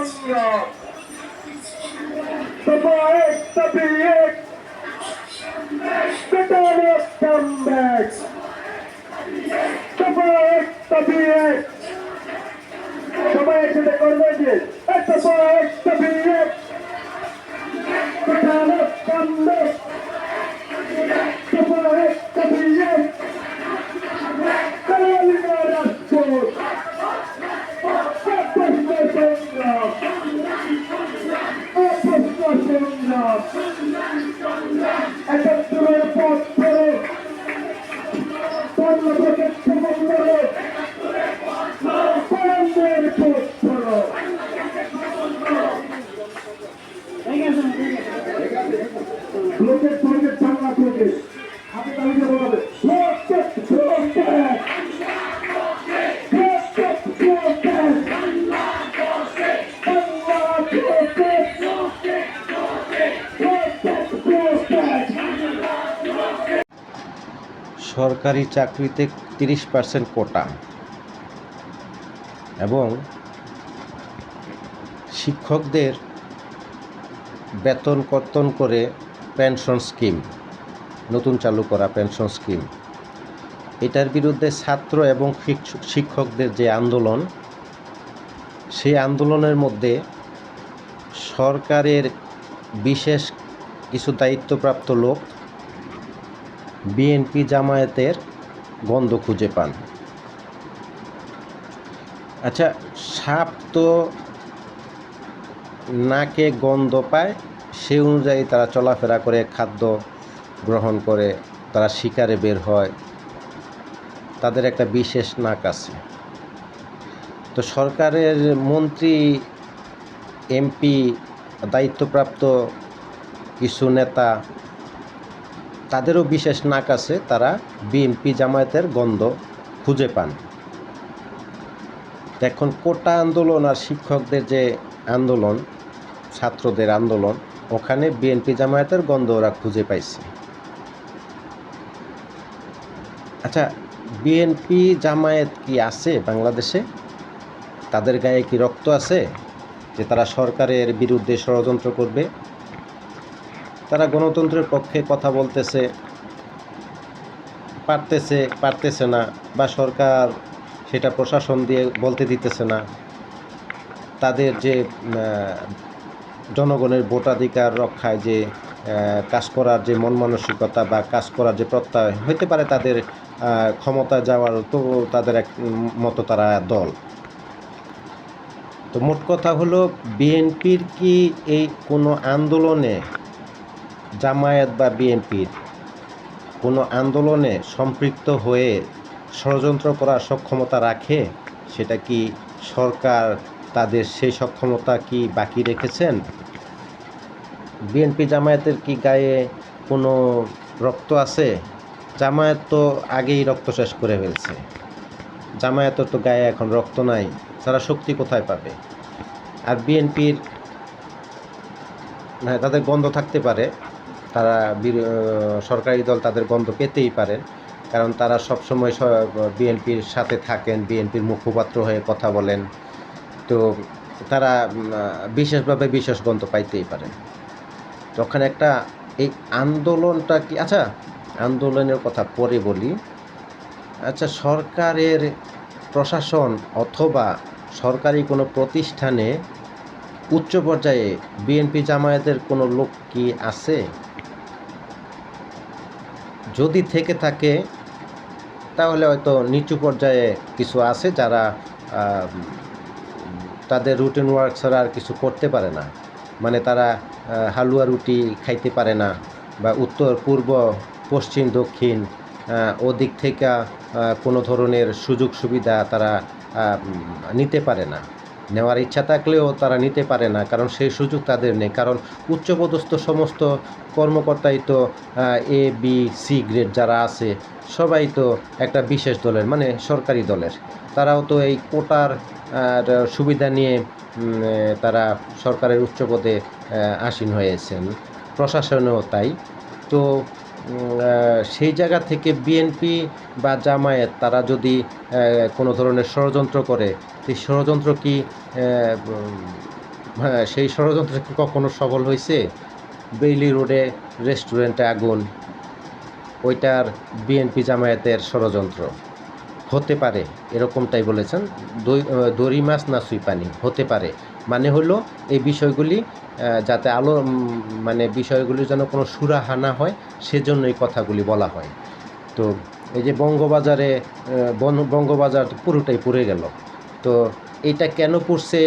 সংগ্রাম দফা এক দাবি এক বেটারে কামব্যাক দফা এক দাবি এক সবাই একসাথে করবে যে এক দফা এক দাবি সরকারি চাকরিতে তিরিশ পার্সেন্ট কোটা এবং শিক্ষকদের বেতন কর্তন করে পেনশন স্কিম নতুন চালু করা পেনশন স্কিম এটার বিরুদ্ধে ছাত্র এবং শিক্ষকদের যে আন্দোলন, সেই আন্দোলনের মধ্যে সরকারের বিশেষ কিছু দায়িত্বপ্রাপ্ত লোক বিএনপি জামায়াতের গন্ধ খুঁজে পান। আচ্ছা সাপ তো নাকে গন্ধ পায়, সে অনুযায়ী তারা চলাফেরা করে, খাদ্য গ্রহণ করে, তারা শিকারে বের হয়। তাদের একটা বিশেষ নাক আছে। তো সরকারের মন্ত্রী, এমপি, দায়িত্বপ্রাপ্ত কিছু নেতা, তাদেরও বিশেষ নাক আছে, তারা বিএনপি জামায়াতের গন্ধ খুঁজে পান। এখন কোটা আন্দোলন আর শিক্ষকদের যে আন্দোলন, ছাত্রদের আন্দোলন, ওখানে বিএনপি জামায়াতের গন্ধ ওরা খুঁজে পাইছে। আচ্ছা বিএনপি জামায়াত কি আছে বাংলাদেশে? তাদের গায়ে কি রক্ত আছে যে তারা সরকারের বিরুদ্ধে ষড়যন্ত্র করবে? তারা গণতন্ত্রের পক্ষে কথা বলতেছে, পারতেছে পারতেছে না, বা সরকার সেটা প্রশাসন দিয়ে বলতে দিতেছে না। তাদের যে জনগণের ভোটাধিকার রক্ষায় যে কাজ করার যে মন মানসিকতা বা কাজ করার যে প্রত্যয়, হইতে পারে তাদের ক্ষমতা যাওয়ার তো তাদের এক মতো তারা দল। তো মোট কথা হলো, বিএনপির কি এই কোনো আন্দোলনে জামায়াত বা বিএনপির কোনো আন্দোলনে সম্পৃক্ত হয়ে ষড়যন্ত্র করার সক্ষমতা রাখে, সেটা কি সরকার তাদের সেই সক্ষমতা কি বাকি রেখেছেন? বিএনপি জামায়াতের কি গায়ে কোনো রক্ত আছে? জামায়াত তো আগেই রক্ত শেষ করে ফেলছে। জামায়াতের তো গায়ে এখন রক্ত নাই, তারা শক্তি কোথায় পাবে? আর বিএনপির হ্যাঁ তাদের গন্ধ থাকতে পারে, তারা সরকারি দল তাদের গন্ধ পেতেই পারেন। কারণ তারা সবসময় বিএনপির সাথে থাকেন, বিএনপির মুখপাত্র হয়ে কথা বলেন। তো তারা বিশেষভাবে বিশেষ গন্ধ পাইতেই পারেন। তখন একটা এই আন্দোলনটা কি আচ্ছা আন্দোলনের কথা পরে বলি। আচ্ছা সরকারের প্রশাসন অথবা সরকারি কোনো প্রতিষ্ঠানে উচ্চ পর্যায়ে বিএনপি জামায়াতের কোনো লোক কি আছে? যদি থেকে থাকে তাহলে হয়তো নিচু পর্যায়ে কিছু আছে যারা তাদের রুটিন ওয়ার্ক ছাড়া আর কিছু করতে পারে না। মানে তারা হালুয়া রুটি খাইতে পারে না বা উত্তর, পূর্ব, পশ্চিম, দক্ষিণ ওদিক থেকে কোনো ধরনের সুযোগ সুবিধা তারা নিতে পারে না। নেওয়ার ইচ্ছা থাকলেও তারা নিতে পারে না, কারণ সেই সুযোগ তাদের নেই। কারণ উচ্চপদস্থ সমস্ত কর্মকর্তাই তো এ বি সি গ্রেড যারা আছে, সবাই তো একটা বিশেষ দলের মানে সরকারি দলের। তারাও তো এই কোটার সুবিধা নিয়ে তারা সরকারের উচ্চ পদে আসীন হয়েছেন। প্রশাসনেও তাই। তো সেই জায়গা থেকে বিএনপি বা জামায়াত, তারা যদি কোনো ধরনের ষড়যন্ত্র করে, সেই ষড়যন্ত্র কি হ্যাঁ সেই ষড়যন্ত্র কি কখনো সফল হয়েছে? বেইলি রোডে রেস্টুরেন্টে আগুন, ওইটার বিএনপি জামায়াতের ষড়যন্ত্র। হতে পারে, এরকমটাই বলেছেন। দই দড়ি মাছ না সুই পানি? হতে পারে। মানে হলো এই বিষয়গুলি যাতে আলো মানে বিষয়গুলি যেন কোনো সুরাহা না হয়, সেজন্য এই কথাগুলি বলা হয়। তো এই যে বঙ্গবাজারে বঙ্গবাজার পুরোটাই পুড়ে গেল। তো এটা কেন পড়ছে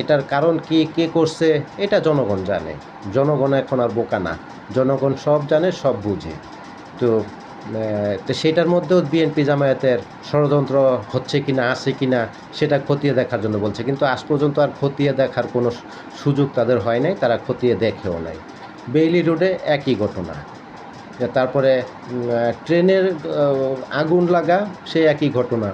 এটার কারণ কি, কে করছে, এটা জনগণ জানে। জনগণ এখন আর বোকা না। জনগণ সব জানে, সব বুঝে। তো তো সেটার মধ্যেও বিএনপি জামায়াতের ষড়যন্ত্র হচ্ছে কি না আছে কি না সেটা খতিয়ে দেখার জন্য বলছে। কিন্তু আজ পর্যন্ত আর খতিয়ে দেখার কোনো সুযোগ তাদের হয় নাই, তারা খতিয়ে দেখেও নাই। বেইলি রোডে একই ঘটনা। তারপরে ট্রেনের আগুন লাগা সে একই ঘটনা।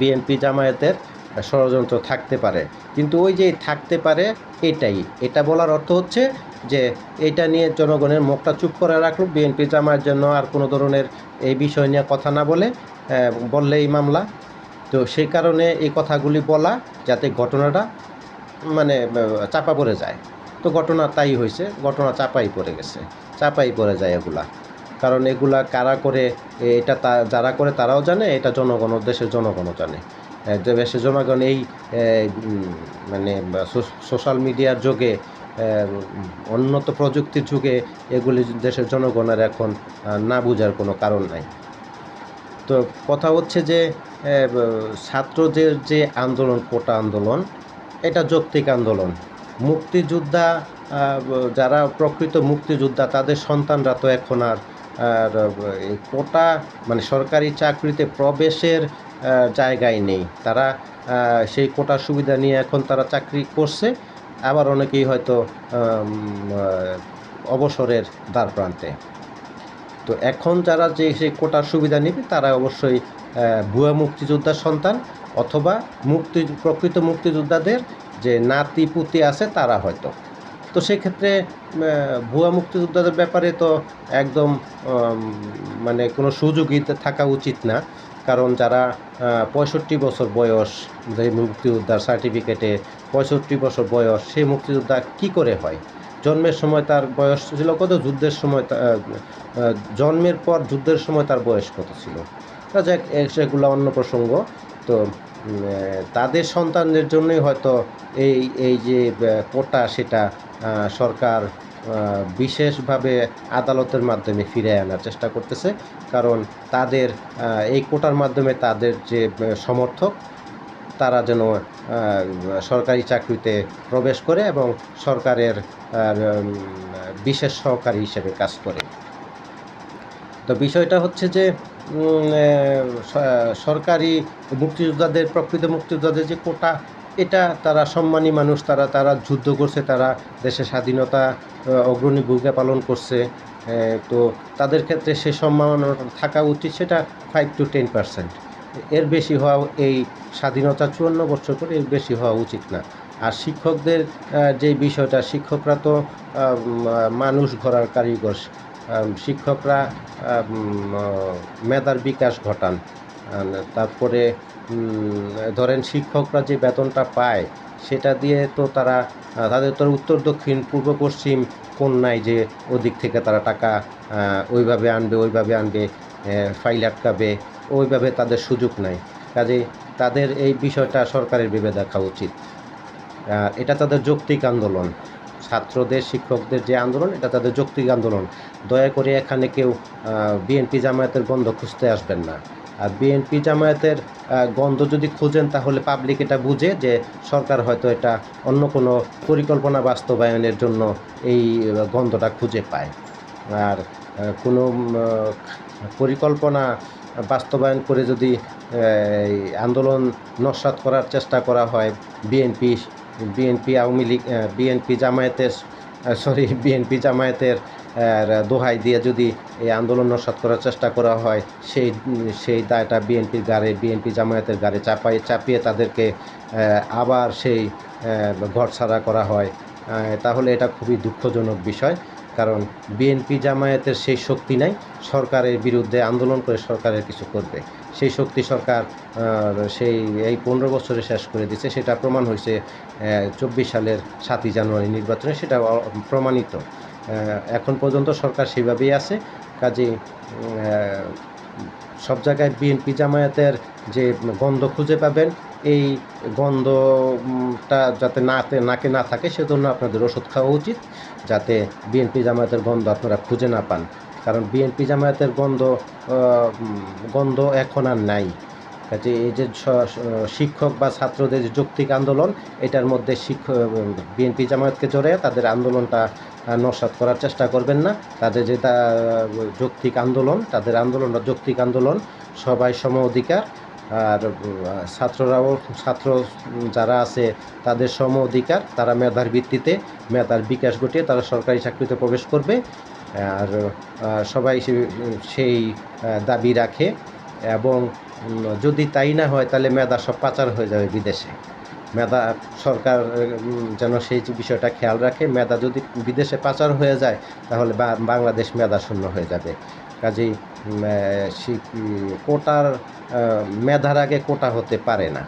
বিএনপি জামায়াতের ষড়যন্ত্র থাকতে পারে। কিন্তু ওই যে থাকতে পারে এটাই। এটা বলার অর্থ হচ্ছে যে এটা নিয়ে জনগণের মুখটা চুপ করে রাখল বিএনপি জামার জন্য আর কোনো ধরনের এই বিষয় নিয়ে কথা না বলে আহ, বললেই মামলা। তো সেই কারণে এই কথাগুলি বলা যাতে ঘটনাটা মানে চাপা পড়ে যায়। তো ঘটনা তাই হয়েছে ঘটনা চাপাই পড়ে গেছে চাপাই পড়ে যায় এগুলা। কারণ এগুলা কারা করে এটা যারা করে তারাও জানে এটা জনগণ দেশের জনগণও জানে। দেশের জনগণ এই মানে সোশ্যাল মিডিয়ার যুগে উন্নত প্রযুক্তির যুগে এগুলি দেশের জনগণের এখন না বোঝার কোনো কারণ নাই। তো কথা হচ্ছে যে ছাত্রদের যে আন্দোলন, কোটা আন্দোলন, এটা যৌক্তিক আন্দোলন। মুক্তিযোদ্ধা যারা প্রকৃত মুক্তিযোদ্ধা, তাদের সন্তানরা তো এখন আর কোটা মানে সরকারি চাকরিতে প্রবেশের জায়গায় নেই। তারা সেই কোটার সুবিধা নিয়ে এখন তারা চাকরি করছে। আবার অনেকেই হয়তো অবসরের দ্বার প্রান্তে। তো এখন যারা যে সেই কোটার সুবিধা নেবে, তারা অবশ্যই ভুয়া মুক্তিযোদ্ধার সন্তান অথবা মুক্তি, প্রকৃত মুক্তিযোদ্ধাদের যে নাতি পুতি আছে, তারা হয়তো তো সেক্ষেত্রে ভুয়া মুক্তিযোদ্ধাদের ব্যাপারে তো একদম মানে কোনো সুযোগই থাকা উচিত না। কারণ যারা পঁয়ষট্টি বছর বয়স যে মুক্তিযোদ্ধার সার্টিফিকেটে পঁয়ষট্টি বছর বয়স, সেই মুক্তিযোদ্ধা কি করে হয়? জন্মের সময় তার বয়স ছিল কত? যুদ্ধের সময় জন্মের পর যুদ্ধের সময় তার বয়স কত ছিল? তা যাক সেগুলো অন্য প্রসঙ্গ। তো তাদের সন্তানদের জন্যই হয়তো এই এই যে কোটা সেটা সরকার বিশেষভাবে আদালতের মাধ্যমে ফিরে আনার চেষ্টা করতেছে। কারণ তাদের এই কোটার মাধ্যমে তাদের যে সমর্থক, তারা যেন সরকারি চাকরিতে প্রবেশ করে এবং সরকারের বিশেষ সহকারী হিসেবে কাজ করে। তো বিষয়টা হচ্ছে যে সরকারি মুক্তিযোদ্ধাদের, প্রকৃত মুক্তিযোদ্ধাদের যে কোটা, এটা তারা সম্মানী মানুষ, তারা তারা যুদ্ধ করছে, তারা দেশের স্বাধীনতা অগ্রণী ভূমিকা পালন করছে তো তাদের ক্ষেত্রে সে সম্মাননা থাকা উচিত, সেটা ফাইভ টু টেন পার্সেন্ট এর বেশি হওয়া এই স্বাধীনতা চুয়ান্ন বছর করে এর বেশি হওয়া উচিত না। আর শিক্ষকদের যে বিষয়টা, শিক্ষকরা তো মানুষ গড়ার কারিগর শিক্ষকরা মেধার বিকাশ ঘটান। তারপরে ধরেন শিক্ষকরা যে বেতনটা পায়, সেটা দিয়ে তো তারা তাদের তো উত্তর দক্ষিণ, পূর্ব পশ্চিম কোন নাই যে ওদিক থেকে তারা টাকা ওইভাবে আনবে ওইভাবে আনবে ফাইল আটকাবে, ওইভাবে তাদের সুযোগ নাই। কাজেই তাদের এই বিষয়টা সরকারের ভেবে দেখা উচিত। এটা তাদের যৌক্তিক আন্দোলন। ছাত্রদের, শিক্ষকদের যে আন্দোলন, এটা তাদের যৌক্তিক আন্দোলন। দয়া করে এখানে কেউ বিএনপি জামায়াতের গন্ধ খুঁজতে আসবেন না। আর বিএনপি জামায়াতের গন্ধ যদি খুঁজেন, তাহলে পাবলিক এটা বুঝে যে সরকার হয়তো এটা অন্য কোনো পরিকল্পনা বাস্তবায়নের জন্য এই গন্ধটা খুঁজে পায়। আর কোনো পরিকল্পনা বাস্তবায়ন করে যদি আন্দোলন নস্বাত করার চেষ্টা করা হয়, BNP BNP Awami League BNP জামায়াতের সরি বিএনপি জামায়াতের দোহাই দিয়ে যদি এই আন্দোলন নস্বাত করার চেষ্টা করা হয়, সেই সেই দায়টা বিএনপির গাড়ে বিএনপি জামায়াতের গাড়ে চাপাই চাপিয়ে তাদেরকে আবার সেই ঘর ছাড়া করা হয়। তাহলে এটা খুবই দুঃখজনক বিষয়, কারণ বিএনপি জামায়াতের সেই শক্তি নাই, সরকারের বিরুদ্ধে আন্দোলন করে সরকারের কিছু করবে। সেই শক্তি সরকার সেই, এই পনেরো বছরে শেষ করে দিছে। সেটা প্রমাণ হয়েছে চব্বিশ সালের সাতই জানুয়ারি নির্বাচনে সেটা প্রমাণিত। এখন পর্যন্ত সরকার সেভাবেই আছে। কাজে সব জায়গায় বিএনপি জামায়াতের যে গন্ধ খুঁজে পাবেন, এই গন্ধটা যাতে নাতে নাকে না থাকে, সেজন্য আপনাদের ওষুধ খাওয়া উচিত। যাতে বিএনপি জামায়াতের গন্ধ আপনারা খুঁজে না পান। কারণ বিএনপি জামায়াতের গন্ধ গন্ধ এখন আর নাই। কাজে এই যে শিক্ষক বা ছাত্রদের যে যৌক্তিক আন্দোলন এটার মধ্যে শিক্ষক বিএনপি জামায়াতকে জড়ে তাদের আন্দোলনটা আহ, করার চেষ্টা করবেন না। তাদের যে তা যৌক্তিক আন্দোলন তাদের আন্দোলনটা যৌক্তিক আন্দোলন সবাই সম অধিকার। আর ছাত্ররাও ছাত্র যারা আছে তাদের সম অধিকার তারা মেধার ভিত্তিতে মেধার বিকাশ ঘটিয়ে তারা সরকারি চাকরিতে প্রবেশ করবে। আর সবাই সেই দাবি রাখে এবং যদি তাই না হয় তাহলে মেধা সব পাচার হয়ে যাবে বিদেশে। মেধা সরকার যেন সেই বিষয়টা খেয়াল রাখে। মেধা যদি বিদেশে পাচার হয়ে যায় তাহলে বাংলাদেশ মেধা শূন্য হয়ে যাবে। কাজেই কোটার মেধার আগে কোটা হতে পারে না।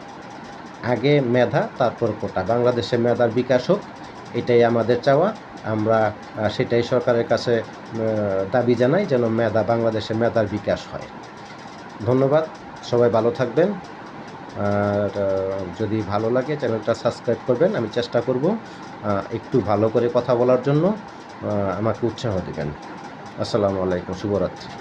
আগে মেধা, তারপর কোটা। বাংলাদেশে মেধার বিকাশ হোক, এটাই আমাদের চাওয়া। আমরা সেটাই সরকারের কাছে দাবি জানাই যেন মেধা, বাংলাদেশে মেধার বিকাশ হয়। ধন্যবাদ, সবাই ভালো থাকবেন। আর যদি ভালো লাগে চ্যানেলটা সাবস্ক্রাইব করবেন, আমি চেষ্টা করব একটু ভালো করে কথা বলার জন্য আমাকে উৎসাহ দেবেন। আসসালামু আলাইকুম, শুভরাত্রি।